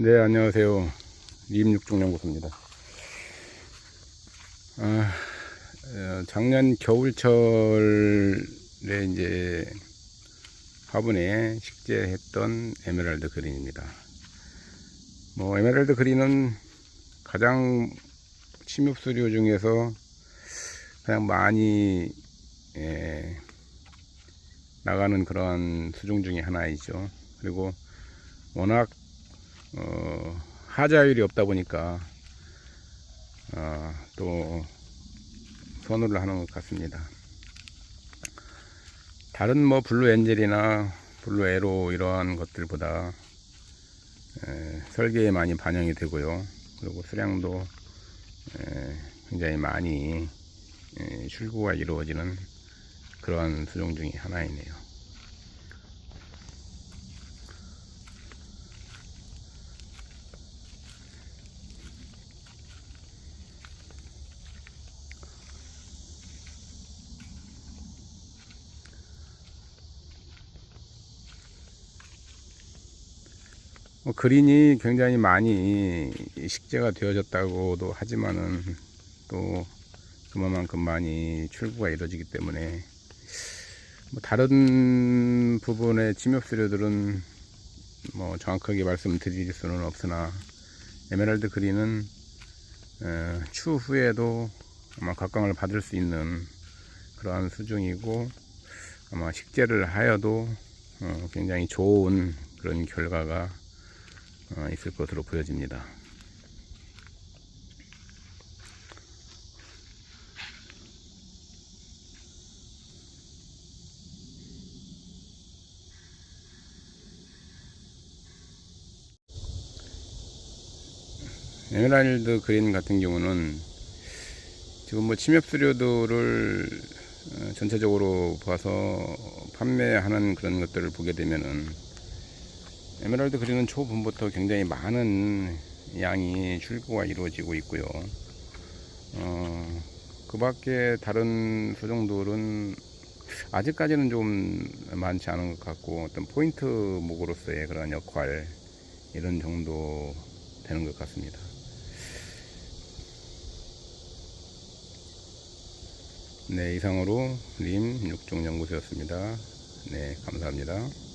네, 안녕하세요. 림육종연구소입니다. 아, 어, 작년 겨울철에 이제 화분에 식재했던 에메랄드 그린입니다. 뭐, 에메랄드 그린은 가장 침엽수료 중에서 그냥 많이, 예, 나가는 그런 수종 중에 하나이죠. 그리고 워낙 어, 하자율이 없다 보니까 어, 또 선호를 하는 것 같습니다. 다른 뭐 블루 엔젤이나 블루 에로 이러한 것들보다 에, 설계에 많이 반영이 되고요. 그리고 수량도 에, 굉장히 많이 에, 출고가 이루어지는 그러한 수종 중에 하나이네요. 그린이 굉장히 많이 식재가 되어졌다고도 하지만은 또 그만큼 많이 출구가 이루어지기 때문에 뭐 다른 부분의 침엽 수료들은 뭐 정확하게 말씀드릴 수는 없으나 에메랄드 그린은 어, 추후에도 아마 각광을 받을 수 있는 그러한 수중이고 아마 식재를 하여도 어, 굉장히 좋은 그런 결과가 어, 있을 것으로 보여집니다. 에메랄드 그린 같은 경우는 지금 뭐 침엽 수료도를 어, 전체적으로 봐서 판매하는 그런 것들을 보게 되면은 에메랄드 그린은 초봄부터 굉장히 많은 양이 출고가 이루어지고 있고요. 어, 그 밖에 다른 소종들은 아직까지는 좀 많지 않은 것 같고 어떤 포인트 목으로서의 그런 역할 이런 정도 되는 것 같습니다. 네, 이상으로 림 육종연구소였습니다. 네, 감사합니다.